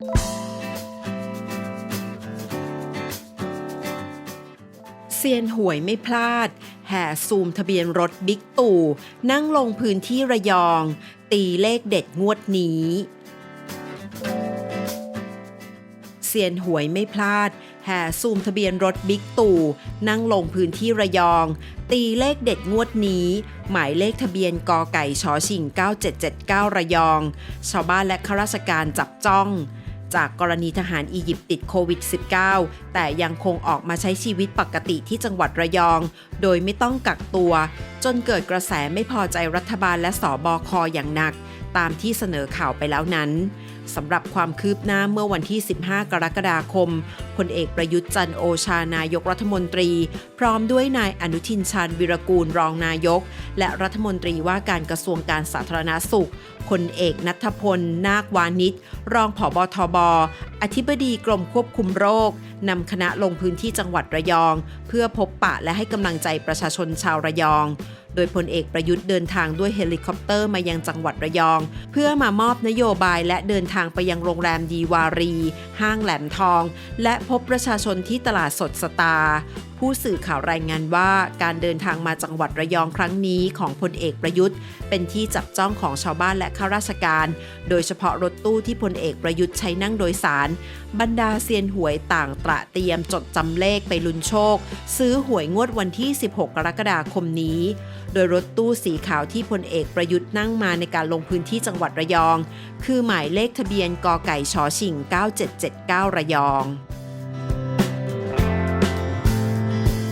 เซียนหวยไม่พลาด แห่ซูมทะเบียนรถบิ๊กตู่ นั่งลงพื้นที่ระยอง ตีเลขเด็ดงวดนี้เซียนหวยไม่พลาด แห่ซูมทะเบียนรถบิ๊กตู่ นั่งลงพื้นที่ระยอง ตีเลขเด็ดงวดนี้ หมายเลขทะเบียนกอไก่ชอชิง 9779 ระยอง ชาวบ้านและข้าราชการจับจ้อง จากกรณีทหารอียิปต์ติดโควิด -19 แต่ยังคงออกมาใช้ชีวิตปกติที่จังหวัดระยอง โดยไม่ต้องกักตัว จนเกิดกระแสไม่พอใจรัฐบาลและสอบอคออย่างหนัก ตามที่เสนอข่าวไปแล้วนั้น สำหรับความคืบหน้าเมื่อวันที่ 15 กรกฎาคมพลเอกประยุทธ์จันทร์โอชานายกรัฐมนตรี พร้อมด้วยนายอนุทินชาญวิรกูลรองนายก และรัฐมนตรีว่าการกระทรวงการสาธารณาสุขพลเอกนัทพล นาควานิชรองผบทบอธิบดีกรมควบคุมโรคนำคณะลงพื้นที่จังหวัดระยอง เพื่อพบปะและให้กำลังใจประชาชนชาวระยอง โดยพลเอกประยุทธ์เดินทางด้วยเฮลิคอปเตอร์มายังจังหวัดระยอง เพื่อมามอบนโยบายและเดินทางไปยังโรงแรมดีวารี ห้างแหลมทอง และพบประชาชนที่ตลาดสดสตาร์ ผู้สื่อข่าวรายงานว่าการเดินทางมาจังหวัดระยองครั้งนี้ของพลเอกประยุทธ์ เป็นที่จับจ้องของชาวบ้านและข้าราชการ โดยเฉพาะรถตู้ที่พลเอกประยุทธ์ใช้นั่งโดยสาร บรรดาเซียนหวยต่างตระเตรียมจดจำเลขไปลุ้นโชค ซื้อหวยงวดวันที่ 16 กรกฎาคมนี้ โดยรถตู้สีขาวที่พลเอกประยุทธ์นั่งมาในการลงพื้นที่จังหวัดระยอง คือหมายเลขทะเบียนกไก่ชอชิง 9779 ระยอง